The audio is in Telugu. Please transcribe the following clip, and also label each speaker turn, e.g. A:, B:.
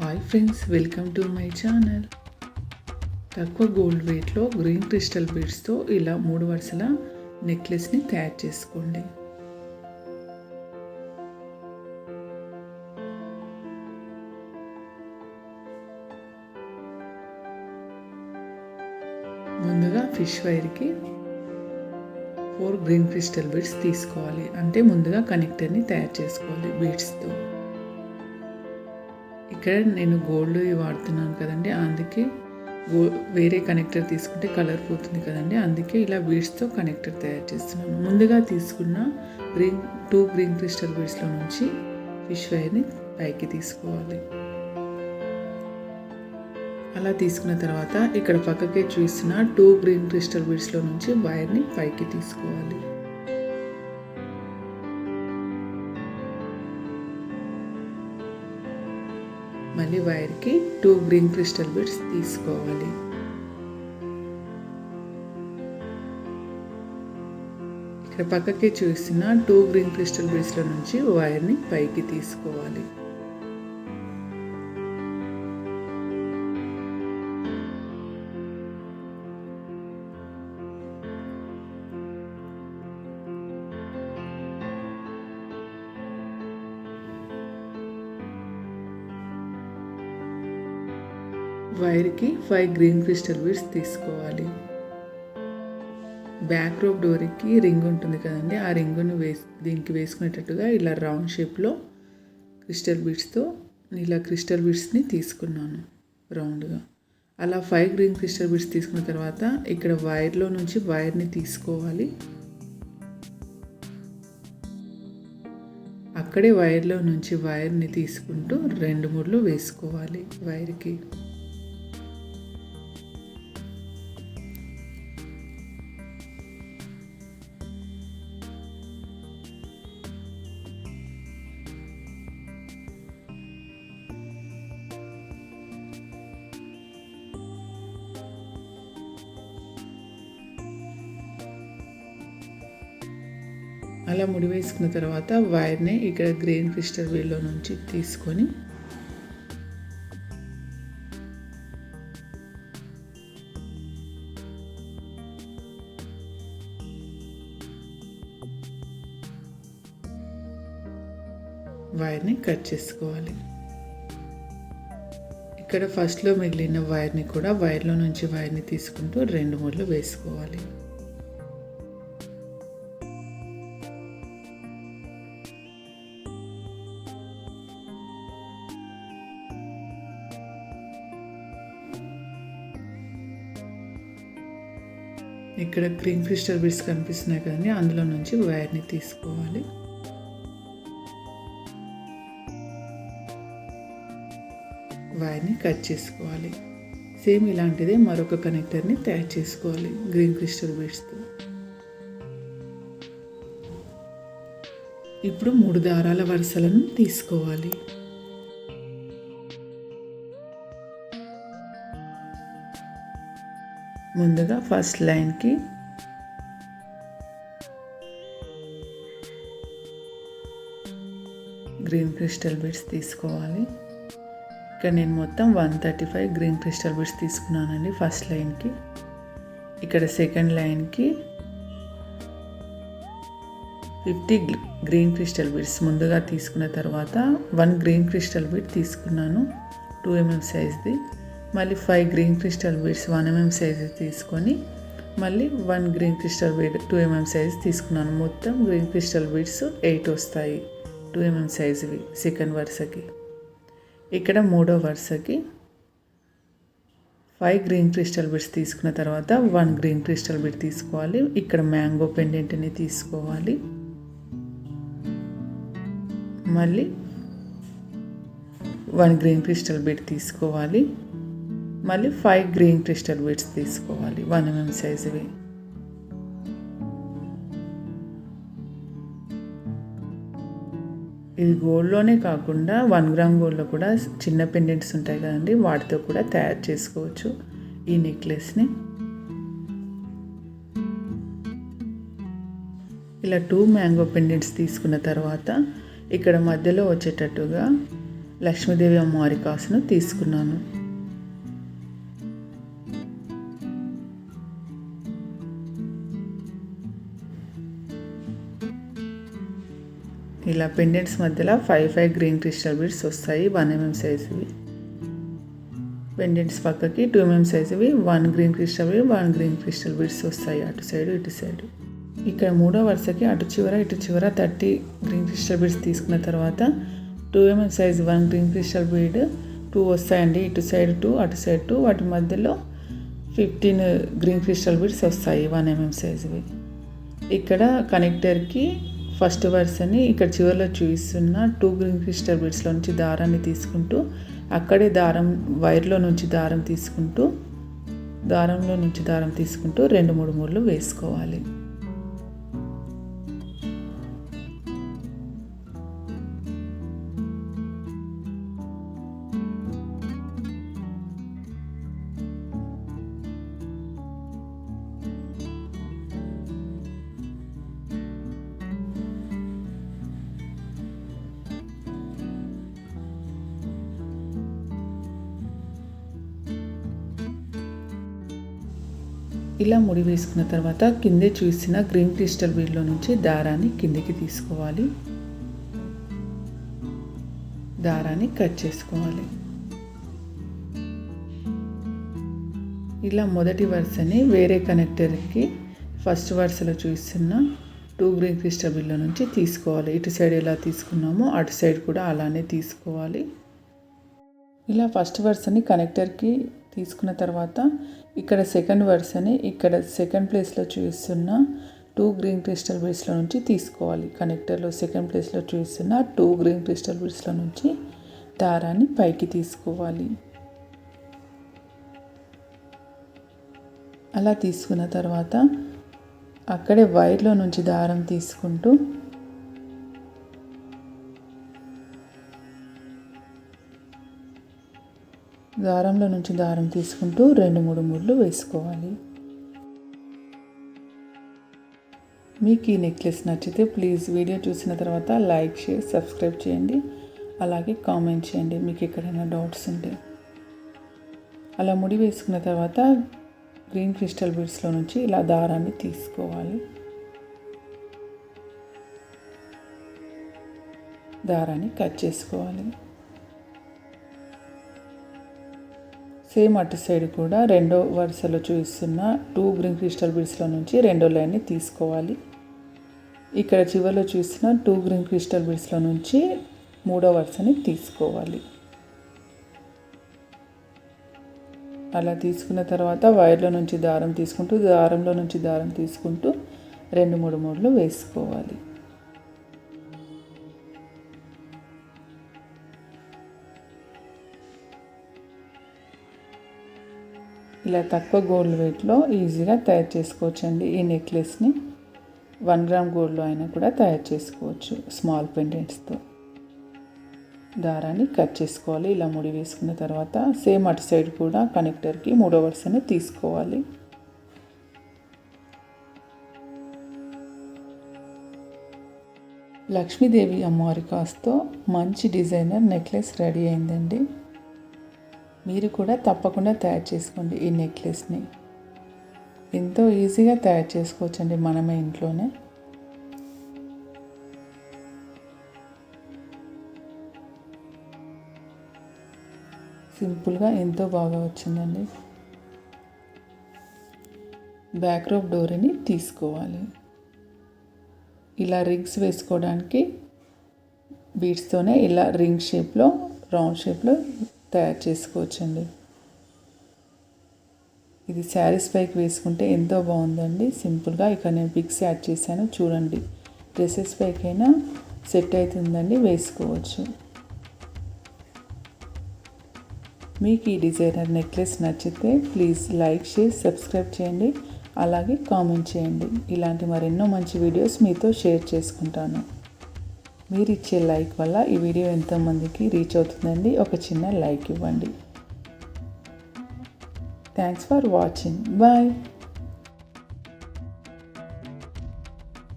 A: Hi friends welcome to my channel తక్కువ గోల్డ్ వెయిట్లో గ్రీన్ క్రిస్టల్ బీడ్స్తో ఇలా మూడు వరుసల నెక్లెస్ని తయారు చేసుకోండి. ముందుగా ఫిష్ వైర్కి ఫోర్ గ్రీన్ క్రిస్టల్ బీడ్స్ తీసుకోవాలి. అంటే ముందుగా కనెక్టర్ని తయారు చేసుకోవాలి బీడ్స్తో ఇక్కడ నేను గోల్డ్ వాడుతున్నాను కదండి. అందుకే గో వేరే కనెక్టర్ తీసుకుంటే కలర్ పోతుంది కదండి. అందుకే ఇలా బీడ్స్తో కనెక్టర్ తయారు చేస్తున్నాను. ముందుగా తీసుకున్న గ్రీన్ టూ గ్రీన్ క్రిస్టల్ బీడ్స్లో నుంచి ఫిష్ వైర్ని పైకి తీసుకోవాలి. అలా తీసుకున్న తర్వాత ఇక్కడ పక్కకే చూసిన టూ గ్రీన్ క్రిస్టల్ బీడ్స్లో నుంచి వైర్ని పైకి తీసుకోవాలి. మళ్ళీ వైర్కి టూ గ్రీన్ క్రిస్టల్ బిట్స్ తీసుకోవాలి. ఇక్కడ పక్కకి చూసిన టూ గ్రీన్ క్రిస్టల్ బిట్స్లో నుంచి వైర్ని పైకి తీసుకోవాలి. వైర్కి ఫైవ్ గ్రీన్ క్రిస్టల్ బీడ్స్ తీసుకోవాలి. బ్యాక్ రోప్ డోర్కి రింగ్ ఉంటుంది కదండి ఆ రింగును వేసి దీనికి వేసుకునేటట్టుగా ఇలా రౌండ్ షేప్లో క్రిస్టల్ బీడ్స్తో ఇలా క్రిస్టల్ బీడ్స్ని తీసుకున్నాను రౌండ్గా అలా ఫైవ్ గ్రీన్ క్రిస్టల్ బీడ్స్ తీసుకున్న తర్వాత ఇక్కడ వైర్లో నుంచి వైర్ని తీసుకోవాలి. అక్కడే వైర్లో నుంచి వైర్ని తీసుకుంటూ రెండు మూడులు వేసుకోవాలి వైర్కి. అలా ముడి వేసుకున్న తర్వాత వైర్ని ఇక్కడ గ్రీన్ క్రిస్టల్ వీల్లో నుంచి తీసుకొని వైర్ని కట్ చేసుకోవాలి. ఇక్కడ ఫస్ట్లో మిగిలిన వైర్ని కూడా వైర్లో నుంచి వైర్ని తీసుకుంటూ రెండు మూడు వేసుకోవాలి. ఇక్కడ గ్రీన్ క్రిస్టల్ బిట్స్ కనిపిస్తున్నాయి కదండి అందులో నుంచి వైర్ని తీసుకోవాలి. వైర్ని కట్ చేసుకోవాలి. సేమ్ ఇలాంటిదే మరొక కనెక్టర్ని తయారు చేసుకోవాలి గ్రీన్ క్రిస్టల్ బీడ్స్తో. ఇప్పుడు మూడు దారాల వరుసలను తీసుకోవాలి. ముందుగా ఫస్ట్ లైన్కి గ్రీన్ క్రిస్టల్ బిడ్స్ తీసుకోవాలి. ఇక్కడ నేను మొత్తం one thirty five green crystal beads తీసుకున్నానండి ఫస్ట్ లైన్కి ఇక్కడ సెకండ్ లైన్కి ఫిఫ్టీ గ్రీన్ క్రిస్టల్ బిడ్స్ ముందుగా తీసుకున్న తర్వాత వన్ గ్రీన్ క్రిస్టల్ బిడ్ తీసుకున్నాను. టూ ఎంఎం సైజ్ది మళ్ళీ five green crystal beads one mm size తీసుకొని మళ్ళీ one green crystal bead two mm size తీసుకున్నాను. మొత్తం గ్రీన్ క్రిస్టల్ బీడ్స్ ఎయిట్ వస్తాయి టూ ఎంఎం సైజువి సెకండ్ వరుసకి. ఇక్కడ మూడో వరుసకి ఫైవ్ గ్రీన్ క్రిస్టల్ బిడ్స్ తీసుకున్న తర్వాత వన్ గ్రీన్ క్రిస్టల్ బిడ్ తీసుకోవాలి. ఇక్కడ మ్యాంగో పెండెంట్ని తీసుకోవాలి. మళ్ళీ వన్ గ్రీన్ క్రిస్టల్ బిడ్ తీసుకోవాలి. మళ్ళీ ఫైవ్ గ్రీన్ క్రిస్టల్ బీడ్స్ తీసుకోవాలి. వన్ ఎంఎం సైజువి ఇది గోల్డ్లోనే కాకుండా వన్ గ్రామ్ గోల్డ్లో కూడా చిన్న పెండెంట్స్ ఉంటాయి కదండి వాటితో కూడా తయారు చేసుకోవచ్చు ఈ నెక్లెస్ని ఇలా టూ మ్యాంగో పెండెంట్స్ తీసుకున్న తర్వాత ఇక్కడ మధ్యలో వచ్చేటట్టుగా లక్ష్మీదేవి అమ్మవారి కాసును తీసుకున్నాను. ఇలా పెండెంట్స్ మధ్యలో five five green crystal beads వస్తాయి వన్ ఎంఎం సైజువి పెండెంట్స్ పక్కకి two MM సైజువి one green crystal bead one green crystal beads వస్తాయి అటు సైడ్ ఇటు సైడ్ ఇక్కడ మూడో వరుసకి అటు చివర ఇటు చివర థర్టీ గ్రీన్ క్రిస్టల్ బీడ్స్ తీసుకున్న తర్వాత two mm size one green crystal bead two వస్తాయండి. ఇటు సైడ్ టూ అటు సైడ్ టూ వాటి మధ్యలో ఫిఫ్టీన్ గ్రీన్ క్రిస్టల్ బీడ్స్ వస్తాయి వన్ ఎంఎం సైజువి ఇక్కడ కనెక్టర్కి ఫస్ట్ వరుసని ఇక్కడ చివరిలో చూపిస్తున్న టూ గ్రీన్ క్రిస్టల్ బీడ్స్లో నుంచి దారాన్ని తీసుకుంటూ అక్కడే దారం వైర్లో నుంచి దారం తీసుకుంటూ దారంలో నుంచి దారం తీసుకుంటూ రెండు మూడు మూడులు వేసుకోవాలి. ఇలా ముడి వేసుకున్న తర్వాత కిందే చూసిన గ్రీన్ క్రిస్టల్ బీడ్లో నుంచి దారాన్ని కిందికి తీసుకోవాలి. దారాన్ని కట్ చేసుకోవాలి. ఇలా మొదటి వరుసని వేరే కనెక్టర్కి ఫస్ట్ వరుసలో చూస్తున్న టూ గ్రీన్ క్రిస్టల్ బిల్లో నుంచి తీసుకోవాలి. ఇటు సైడ్ ఎలా తీసుకున్నామో అటు సైడ్ కూడా అలానే తీసుకోవాలి. ఇలా ఫస్ట్ వరుసని కనెక్టర్కి తీసుకున్న తర్వాత ఇక్కడ సెకండ్ వర్సని ఇక్కడ సెకండ్ ప్లేస్లో చూస్తున్న టూ గ్రీన్ క్రిస్టల్ బీడ్స్లో నుంచి తీసుకోవాలి. కనెక్టర్లో సెకండ్ ప్లేస్లో చూస్తున్న టూ గ్రీన్ క్రిస్టల్ బీడ్స్లో నుంచి దారాన్ని పైకి తీసుకోవాలి. అలా తీసుకున్న తర్వాత అక్కడే వైర్లో నుంచి దారం తీసుకుంటూ దారంలో నుంచి దారం తీసుకుంటూ రెండు మూడు ముళ్ళు వేసుకోవాలి. మీకు ఈ నెక్లెస్ నచ్చితే ప్లీజ్ వీడియో చూసిన తర్వాత లైక్ షేర్ సబ్స్క్రైబ్ చేయండి అలాగే కామెంట్ చేయండి మీకు ఎక్కడైనా డౌట్స్ ఉంటే. అలా ముడి వేసుకున్న తర్వాత గ్రీన్ క్రిస్టల్ బీడ్స్లో నుంచి ఇలా దారాన్ని తీసుకోవాలి. దారాన్ని కట్ చేసుకోవాలి. సేమ్ అటు సైడ్ కూడా రెండో వరుసలో చూస్తున్న టూ గ్రీన్ క్రిస్టల్ బీడ్స్లో నుంచి రెండో లైన్ని తీసుకోవాలి. ఇక్కడ చివరిలో చూసిన టూ గ్రీన్ క్రిస్టల్ బీడ్స్లో నుంచి మూడో వరుసని తీసుకోవాలి. అలా తీసుకున్న తర్వాత వైర్లో నుంచి దారం తీసుకుంటూ దారంలో నుంచి దారం తీసుకుంటూ రెండు మూడు మూడులు వేసుకోవాలి. ఇలా తక్కువ గోల్డ్ వెయిట్లో ఈజీగా తయారు చేసుకోవచ్చండి. ఈ నెక్లెస్ని వన్ గ్రామ్ గోల్డ్లో అయినా కూడా తయారు చేసుకోవచ్చు స్మాల్ పెండెంట్స్తో. దారాన్ని కట్ చేసుకోవాలి. ఇలా ముడి వేసుకున్న తర్వాత సేమ్ అటు సైడ్ కూడా కనెక్టర్కి మూడో వరుసని తీసుకోవాలి. లక్ష్మీదేవి అమ్మవారి కాస్తో మంచి డిజైనర్ నెక్లెస్ రెడీ అయిందండి. మీరు కూడా తప్పకుండా తయారు చేసుకోండి ఈ నెక్లెస్ని. ఎంతో ఈజీగా తయారు చేసుకోవచ్చండి మనమే ఇంట్లోనే. సింపుల్గా ఎంతో బాగా వచ్చిందండి. బ్యాక్ రోప్ డోరీని తీసుకోవాలి. ఇలా రింగ్స్ వేసుకోవడానికి బీడ్స్తోనే ఇలా రింగ్ షేప్లో రౌండ్ షేప్లో తయారు చేసుకోవచ్చండి. ఇది శారీస్ పైకి వేసుకుంటే ఎంతో బాగుందండి. సింపుల్గా ఇక్కడ నేను పిక్స్ యాడ్ చేశాను. చూడండి. డ్రెస్సెస్ పైకైనా సెట్ అవుతుందండి. వేసుకోవచ్చు. మీకు ఈ డిజైనర్ నెక్లెస్ నచ్చితే ప్లీజ్ లైక్ షేర్ సబ్స్క్రైబ్ చేయండి. అలాగే కామెంట్ చేయండి. ఇలాంటి మరెన్నో మంచి వీడియోస్ మీతో షేర్ చేసుకుంటాను. మీరు ఇచ్చే లైక్ వల్ల ఈ వీడియో ఎంతోమందికి రీచ్ అవుతుందండి. ఒక చిన్న లైక్ ఇవ్వండి. Thanks for watching bye